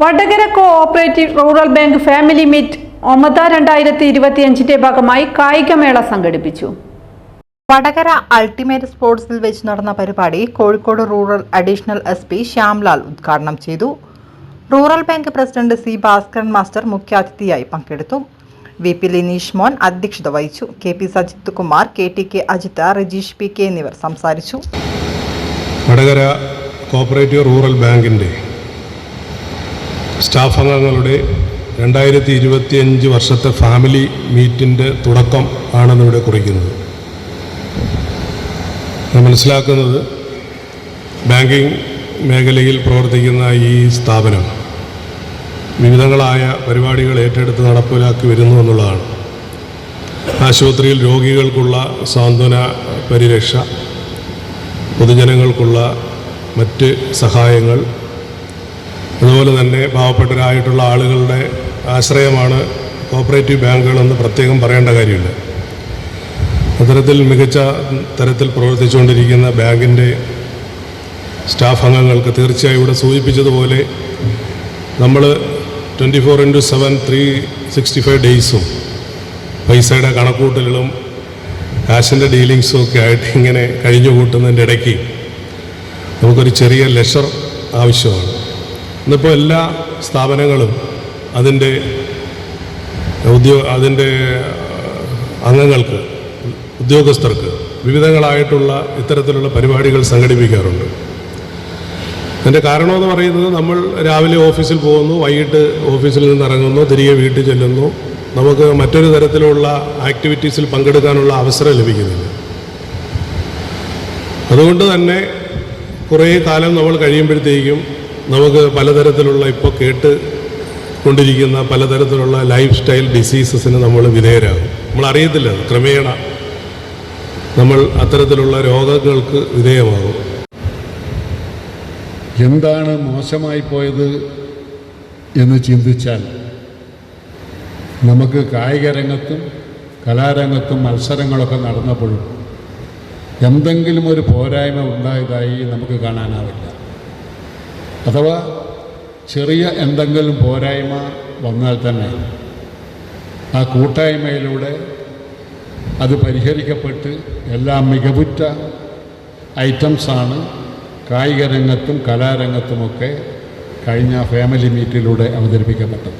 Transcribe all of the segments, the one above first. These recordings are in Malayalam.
Vadakara cooperative rural bank family meet ഒമത രണ്ടായിരത്തി ഇരുപത്തിയഞ്ചിന്റെ ഭാഗമായി കായികമേള സംഘടിപ്പിച്ചു. വടകര അൾട്ടിമേറ്റ് സ്പോർട്സിൽ വെച്ച് നടന്ന പരിപാടി Kozhikode rural additional S P Shyamlal ഉദ്ഘാടനം ചെയ്തു. Rural bank president C Bhaskaran master മുഖ്യാതിഥിയായി പങ്കെടുത്തു. വി പി ലിനീഷ് മോൻ അധ്യക്ഷത വഹിച്ചു. K P Sajith Kumar K T K Ajitha Rajeesh P K എന്നിവർ സംസാരിച്ചു. വടകര കോപ്പറേറ്റീവ് റൂറൽ ബാങ്കിന്റെ സ്റ്റാഫ് അംഗങ്ങളുടെ രണ്ടായിരത്തി ഇരുപത്തിയഞ്ച് വർഷത്തെ ഫാമിലി മീറ്റിന്റെ തുടക്കം ആണെന്നിവിടെ കുറിക്കുന്നത് ഞാൻ മനസ്സിലാക്കുന്നത് ബാങ്കിങ് മേഖലയിൽ പ്രവർത്തിക്കുന്ന ഈ സ്ഥാപനം വിവിധങ്ങളായ പരിപാടികൾ ഏറ്റെടുത്ത് നടപ്പിലാക്കി വരുന്നു എന്നുള്ളതാണ്. ആശുപത്രിയിൽ രോഗികൾക്കുള്ള സാന്ത്വന പരിരക്ഷ പൊതുജനങ്ങൾക്കുള്ള മറ്റ് സഹായങ്ങൾ അതുപോലെ തന്നെ പാവപ്പെട്ടവരായിട്ടുള്ള ആളുകളുടെ ആശ്രയമാണ് കോപ്പറേറ്റീവ് ബാങ്കുകളെന്ന് പ്രത്യേകം പറയേണ്ട കാര്യമില്ല. അത്തരത്തിൽ മികച്ച തരത്തിൽ പ്രവർത്തിച്ചുകൊണ്ടിരിക്കുന്ന ബാങ്കിന്റെ സ്റ്റാഫ് അംഗങ്ങൾക്ക് തീർച്ചയായും ഇവിടെ സൂചിപ്പിച്ചതുപോലെ നമ്മൾ twenty four into seven three sixty five ഡേയ്സും പൈസയുടെ കണക്കൂട്ടലുകളും കാശിന്റെ ഡീലിങ്സും ഒക്കെ ആയിട്ട് ഇങ്ങനെ കഴിഞ്ഞു കൂട്ടുന്നതിന്റെ ഇടയ്ക്ക് നമുക്കൊരു ചെറിയ ലെഷർ ആവശ്യമാണ്. ഇന്നിപ്പോൾ എല്ലാ സ്ഥാപനങ്ങളും അതിന്റെ ഉദ്യോഗ അതിന്റെ അംഗങ്ങൾക്ക് ഉദ്യോഗസ്ഥർക്ക് വിവിധങ്ങളായിട്ടുള്ള ഇത്തരത്തിലുള്ള പരിപാടികൾ സംഘടിപ്പിക്കാറുണ്ട്. അതിന്റെ കാരണമെന്ന് പറയുന്നത് നമ്മൾ രാവിലെ ഓഫീസിൽ പോകുന്നു വൈകിട്ട് ഓഫീസിൽ നിന്ന് ഇറങ്ങുന്നു തിരികെ വീട്ടിൽ ചെല്ലുന്നു. നമുക്ക് മറ്റൊരു തരത്തിലുള്ള ആക്ടിവിറ്റീസിൽ പങ്കെടുക്കാനുള്ള അവസരം ലഭിക്കുന്നില്ല. അതുകൊണ്ട് തന്നെ കുറേ കാലം നമ്മൾ കഴിയുമ്പോഴത്തേക്കും നമുക്ക് പലതരത്തിലുള്ള ഇപ്പോൾ കേട്ട് കൊണ്ടിരിക്കുന്ന പലതരത്തിലുള്ള ലൈഫ് സ്റ്റൈൽ ഡിസീസസിന് നമ്മൾ വിധേയരാകും. നമ്മൾ അറിയത്തില്ല ക്രമേണ നമ്മൾ അത്തരത്തിലുള്ള രോഗങ്ങൾക്ക് വിധേയമാകും. എന്താണ് മോശമായി പോയത് എന്ന് ചിന്തിച്ചാൽ നമുക്ക് കായിക രംഗത്തും കലാരംഗത്തും മത്സരങ്ങളൊക്കെ നടന്നപ്പോഴും എന്തെങ്കിലും ഒരു പോരായ്മ ഉണ്ടായതായി നമുക്ക് കാണാനാവില്ല. അഥവാ ചെറിയ എന്തെങ്കിലും പോരായ്മ വന്നാൽ തന്നെ ആ കൂട്ടായ്മയിലൂടെ അത് പരിഹരിക്കപ്പെട്ട് എല്ലാം മികവുറ്റ ഐറ്റംസാണ് കായിക രംഗത്തും കലാരംഗത്തുമൊക്കെ കഴിഞ്ഞ ഫാമിലി മീറ്റിലൂടെ അവതരിപ്പിക്കപ്പെട്ടത്.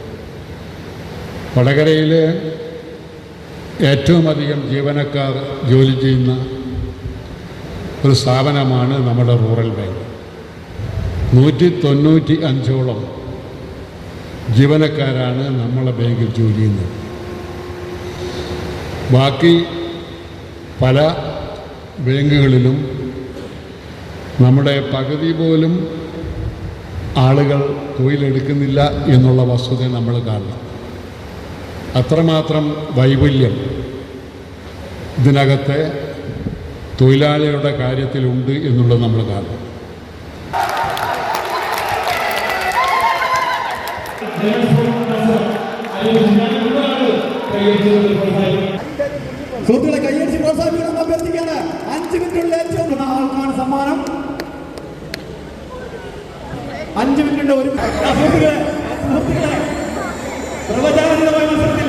വടകരയിൽ ഏറ്റവും അധികം ജീവനക്കാർ ജോലി ചെയ്യുന്ന ഒരു സ്ഥാപനമാണ് നമ്മുടെ റൂറൽ ബാങ്ക്. നൂറ്റി തൊണ്ണൂറ്റി അഞ്ചോളം ജീവനക്കാരാണ് നമ്മളെ ബാങ്കിൽ ജോലി ചെയ്യുന്നത്. ബാക്കി പല ബാങ്കുകളിലും നമ്മുടെ പകുതി പോലും ആളുകൾ തൊഴിലെടുക്കുന്നില്ല എന്നുള്ള വസ്തുത നമ്മൾ കാണണം. അത്രമാത്രം വൈകല്യം ഇതിനകത്തെ തൊഴിലാളികളുടെ കാര്യത്തിലുണ്ട് എന്നുള്ളത് നമ്മൾ കാണണം. സുഹൃത്തുക്കളെ കയ്യടിച്ച് പ്രോത്സാഹിപ്പിക്കണം അഭ്യർത്ഥിക്കുകയാണ് അഞ്ച് മിനിറ്റുള്ള ഏറ്റവും ആൾക്കാണ് സമ്മാനം. അഞ്ച് മിനിറ്റുണ്ട് ഒരു സുഹൃത്തുക്കളെ പ്രവചാനപരമായ മത്സരത്തിൽ.